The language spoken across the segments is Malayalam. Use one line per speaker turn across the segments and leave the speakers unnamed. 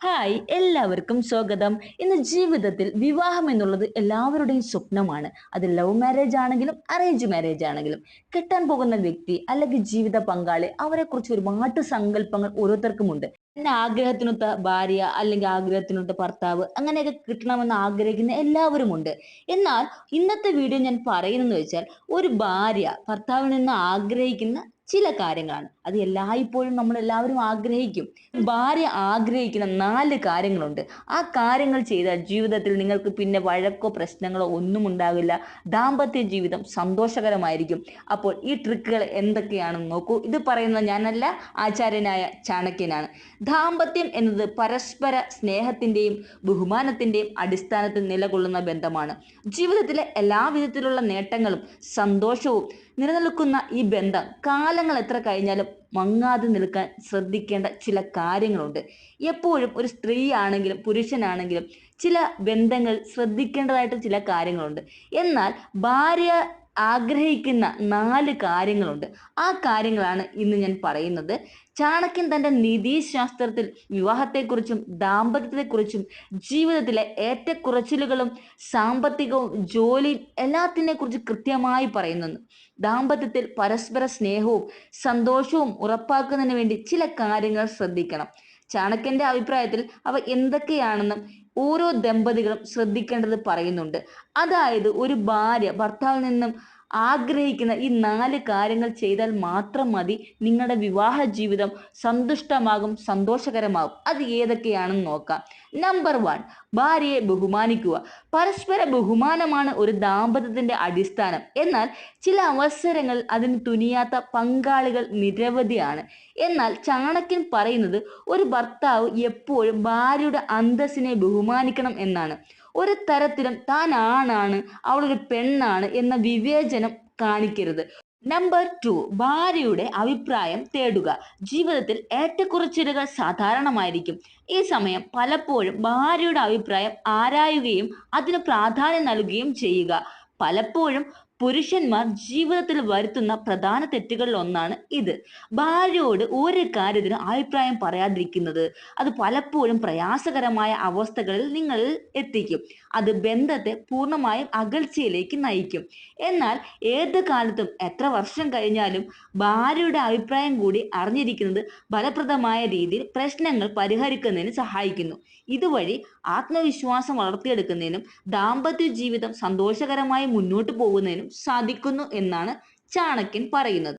ഹായ് എല്ലാവർക്കും സ്വാഗതം. ഇന്ന് ജീവിതത്തിൽ വിവാഹം എന്നുള്ളത് എല്ലാവരുടെയും സ്വപ്നമാണ്. അത് ലവ് മാരേജ് ആണെങ്കിലും അറേഞ്ച് മാരേജ് ആണെങ്കിലും. കിട്ടാൻ പോകുന്ന വ്യക്തി അല്ലെങ്കിൽ ജീവിത പങ്കാളി അവരെ കുറിച്ച് ഒരുപാട് സങ്കല്പങ്ങൾ ഓരോരുത്തർക്കുമുണ്ട്. എന്റെ ആഗ്രഹത്തിനൊത്ത ഭാര്യ അല്ലെങ്കിൽ ആഗ്രഹത്തിനൊത്ത ഭർത്താവ് അങ്ങനെയൊക്കെ കിട്ടണമെന്ന് ആഗ്രഹിക്കുന്ന എല്ലാവരും ഉണ്ട് എന്നാൽ ഇന്നത്തെ വീഡിയോ ഞാൻ പറയുന്നത് വെച്ചാൽ ഒരു ഭാര്യ ഭർത്താവിൽ നിന്ന് ആഗ്രഹിക്കുന്ന ചില കാര്യങ്ങളാണ്. അത് എല്ലായ്പ്പോഴും നമ്മൾ എല്ലാവരും ആഗ്രഹിക്കും. ഭാര്യ ആഗ്രഹിക്കുന്ന നാല് കാര്യങ്ങളുണ്ട്. ആ കാര്യങ്ങൾ ചെയ്താൽ ജീവിതത്തിൽ നിങ്ങൾക്ക് പിന്നെ വഴക്കോ പ്രശ്നങ്ങളോ ഒന്നും ഉണ്ടാകില്ല ദാമ്പത്യ ജീവിതം സന്തോഷകരമായിരിക്കും. അപ്പോൾ ഈ ട്രിക്കുകൾ എന്തൊക്കെയാണെന്ന് നോക്കൂ. ഇത് പറയുന്ന ഞാനല്ല ആചാര്യനായ ചാണക്യനാണ്. ദാമ്പത്യം എന്നത് പരസ്പര സ്നേഹത്തിന്റെയും ബഹുമാനത്തിന്റെയും അടിസ്ഥാനത്തിൽ നിലകൊള്ളുന്ന ബന്ധമാണ്. ജീവിതത്തിലെ എല്ലാ വിധത്തിലുള്ള നേട്ടങ്ങളും സന്തോഷവും നിലനിൽക്കുന്ന ഈ ബന്ധം കാലങ്ങൾ എത്ര കഴിഞ്ഞാലും മങ്ങാതെ നിൽക്കാൻ ശ്രദ്ധിക്കേണ്ട ചില കാര്യങ്ങളുണ്ട്. എപ്പോഴും ഒരു സ്ത്രീ ആണെങ്കിലും പുരുഷനാണെങ്കിലും ചില ബന്ധങ്ങൾ ശ്രദ്ധിക്കേണ്ടതായിട്ട് ചില കാര്യങ്ങളുണ്ട്. എന്നാൽ ഭാര്യ ആഗ്രഹിക്കുന്ന നാല് കാര്യങ്ങളുണ്ട്. ആ കാര്യങ്ങളാണ് ഇന്ന് ഞാൻ പറയുന്നത്. ചാണക്യൻ തന്റെ നീതിശാസ്ത്രത്തിൽ വിവാഹത്തെക്കുറിച്ചും ദാമ്പത്യത്തെക്കുറിച്ചും ജീവിതത്തിലെ ഏറ്റക്കുറച്ചിലുകളും സാമ്പത്തികവും ജോലിയും എല്ലാത്തിനെ കുറിച്ച് കൃത്യമായി പറയുന്നുണ്ട്. ദാമ്പത്യത്തിൽ പരസ്പര സ്നേഹവും സന്തോഷവും ഉറപ്പാക്കുന്നതിന് വേണ്ടി ചില കാര്യങ്ങൾ ശ്രദ്ധിക്കണം. ചാണക്യന്റെ അഭിപ്രായത്തിൽ അവ എന്തൊക്കെയാണെന്നും ഓരോ ദമ്പതികളും ശ്രദ്ധിക്കേണ്ടത് പറയുന്നുണ്ട്. അതായത് ഒരു ഭാര്യ ഭർത്താവിൽ നിന്നും ആഗ്രഹിക്കുന്ന ഈ നാല് കാര്യങ്ങൾ ചെയ്താൽ മാത്രം മതി നിങ്ങളുടെ വിവാഹ ജീവിതം സന്തുഷ്ടമാകും സന്തോഷകരമാകും. അത് ഏതൊക്കെയാണെന്ന് നോക്കാം. നമ്പർ വൺ ഭാര്യയെ ബഹുമാനിക്കുക. പരസ്പര ബഹുമാനമാണ് ഒരു ദാമ്പത്യത്തിന്റെ അടിസ്ഥാനം. എന്നാൽ ചില അവസരങ്ങൾ അതിന് തുനിയാത്ത പങ്കാളികൾ നിരവധിയാണ്. എന്നാൽ ചാണക്യൻ പറയുന്നത് ഒരു ഭർത്താവ് എപ്പോഴും ഭാര്യയുടെ അന്തസ്സിനെ ബഹുമാനിക്കണം എന്നാണ്. ഒരു തരത്തിലും താൻ ആണാണ് അവളൊരു പെണ്ണാണ് എന്ന വിവേചനം കാണിക്കരുത്. നമ്പർ ടു ഭാര്യയുടെ അഭിപ്രായം തേടുക. ജീവിതത്തിൽ ഏറ്റക്കുറച്ചിലുകൾ സാധാരണമായിരിക്കും. ഈ സമയം പലപ്പോഴും ഭാര്യയുടെ അഭിപ്രായം ആരായുകയും അതിന് പ്രാധാന്യം നൽകുകയും ചെയ്യുക. പലപ്പോഴും പുരുഷന്മാർ ജീവിതത്തിൽ വരുത്തുന്ന പ്രധാന തെറ്റുകളിൽ ഒന്നാണ് ഇത്. ഭാര്യയോട് ഒരു കാര്യത്തിനും അഭിപ്രായം പറയാതിരിക്കുന്നത്. അത് പലപ്പോഴും പ്രയാസകരമായ അവസ്ഥകളിൽ നിങ്ങൾ എത്തിക്കും. അത് ബന്ധത്തെ പൂർണമായും അകൽച്ചയിലേക്ക് നയിക്കും. എന്നാൽ ഏത് കാലത്തും എത്ര വർഷം കഴിഞ്ഞാലും ഭാര്യയുടെ അഭിപ്രായം കൂടി അറിഞ്ഞിരിക്കുന്നത് ഫലപ്രദമായ രീതിയിൽ പ്രശ്നങ്ങൾ പരിഹരിക്കുന്നതിന് സഹായിക്കുന്നു. ഇതുവഴി ആത്മവിശ്വാസം വളർത്തിയെടുക്കുന്നതിനും ദാമ്പത്യ ജീവിതം സന്തോഷകരമായി മുന്നോട്ട് പോകുന്നതിനും സാധിക്കുന്നു എന്നാണ് ചാണക്യൻ പറയുന്നത്.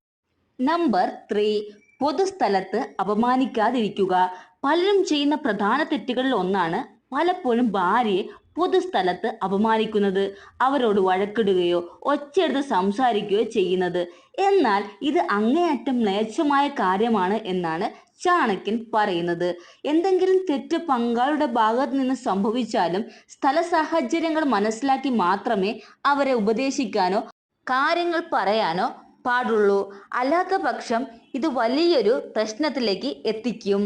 നമ്പർ ത്രീ പൊതുസ്ഥലത്ത് അപമാനിക്കാതിരിക്കുക. പലരും ചെയ്യുന്ന പ്രധാന തെറ്റുകളിൽ ഒന്നാണ് പലപ്പോഴും ഭാര്യയെ പൊതുസ്ഥലത്ത് അപമാനിക്കുന്നത്. അവരോട് വഴക്കിടുകയോ ഒച്ചയെടുത്ത് സംസാരിക്കുകയോ ചെയ്യുന്നത്. എന്നാൽ ഇത് അങ്ങേയറ്റം മ്ലേച്ഛമായ കാര്യമാണ് എന്നാണ് ചാണക്യൻ പറയുന്നത്. എന്തെങ്കിലും തെറ്റ് പങ്കാളിയുടെ ഭാഗത്ത് നിന്ന് സംഭവിച്ചാലും സ്ഥല സാഹചര്യങ്ങൾ മനസ്സിലാക്കി മാത്രമേ അവരെ ഉപദേശിക്കാനോ കാര്യങ്ങൾ പറയാനോ പാടുള്ളൂ. അല്ലാത്ത പക്ഷം ഇത് വലിയൊരു പ്രശ്നത്തിലേക്ക് എത്തിക്കും.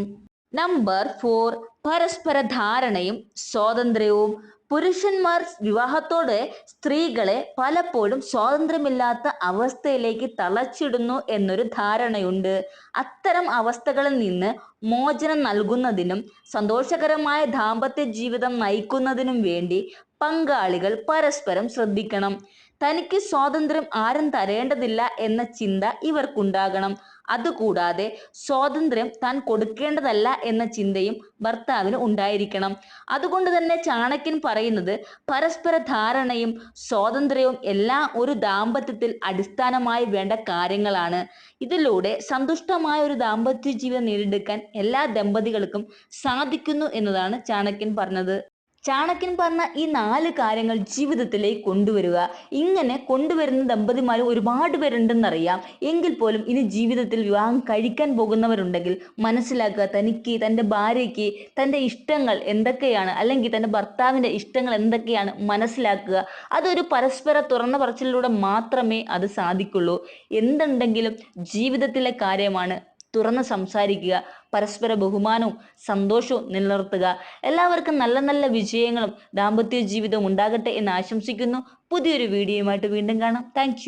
Number four. പരസ്പര ധാരണയും സ്വാതന്ത്ര്യവും. പുരുഷന്മാർ വിവാഹത്തോടെ സ്ത്രീകളെ പലപ്പോഴും സ്വാതന്ത്ര്യമില്ലാത്ത അവസ്ഥയിലേക്ക് തളച്ചിടുന്നു എന്നൊരു ധാരണയുണ്ട്. അത്തരം അവസ്ഥകളിൽ നിന്ന് മോചനം നൽകുന്നതിനും സന്തോഷകരമായ ദാമ്പത്യ ജീവിതം നയിക്കുന്നതിനും വേണ്ടി പങ്കാളികൾ പരസ്പരം ശ്രദ്ധിക്കണം. തനിക്ക് സ്വാതന്ത്ര്യം ആരും തരേണ്ടതില്ല എന്ന ചിന്ത ഇവർക്കുണ്ടാകണം. അതുകൂടാതെ സ്വാതന്ത്ര്യം താൻ കൊടുക്കേണ്ടതല്ല എന്ന ചിന്തയും ഭർത്താവിന് ഉണ്ടായിരിക്കണം. അതുകൊണ്ട് തന്നെ ചാണക്യൻ പറയുന്നത് പരസ്പര ധാരണയും സ്വാതന്ത്ര്യവും എല്ലാം ഒരു ദാമ്പത്യത്തിൽ അടിസ്ഥാനമായി വേണ്ട കാര്യങ്ങളാണ്. ഇതിലൂടെ സന്തുഷ്ടമായ ഒരു ദാമ്പത്യ ജീവിതം നേടിയെടുക്കാൻ എല്ലാ ദമ്പതികൾക്കും സാധിക്കുന്നു എന്നതാണ് ചാണക്യൻ പറഞ്ഞത്. ചാണക്യൻ പറഞ്ഞ ഈ നാല് കാര്യങ്ങൾ ജീവിതത്തിലേക്ക് കൊണ്ടുവരിക. ഇങ്ങനെ കൊണ്ടുവരുന്ന ദമ്പതിമാർ ഒരുപാട് പേരുണ്ടെന്നറിയാം. എങ്കിൽ പോലും ഇനി ജീവിതത്തിൽ വിവാഹം കഴിക്കാൻ പോകുന്നവരുണ്ടെങ്കിൽ മനസ്സിലാക്കുക തനിക്ക് തന്റെ ഭാര്യയ്ക്ക് തന്റെ ഇഷ്ടങ്ങൾ എന്തൊക്കെയാണ് അല്ലെങ്കിൽ തന്റെ ഭർത്താവിന്റെ ഇഷ്ടങ്ങൾ എന്തൊക്കെയാണ് മനസ്സിലാക്കുക. അതൊരു പരസ്പര തുറന്ന പറച്ചിലൂടെ മാത്രമേ അത് സാധിക്കുള്ളൂ. എന്തുണ്ടെങ്കിലും ജീവിതത്തിലെ കാര്യമാണ് തുറന്ന് സംസാരിക്കുക പരസ്പര ബഹുമാനവും സന്തോഷവും നിലനിർത്തുക. എല്ലാവർക്കും നല്ല നല്ല വിജയങ്ങളും ദാമ്പത്യ ജീവിതവും ഉണ്ടാകട്ടെ എന്ന് ആശംസിക്കുന്നു. പുതിയൊരു വീഡിയോയുമായിട്ട് വീണ്ടും കാണാം. താങ്ക്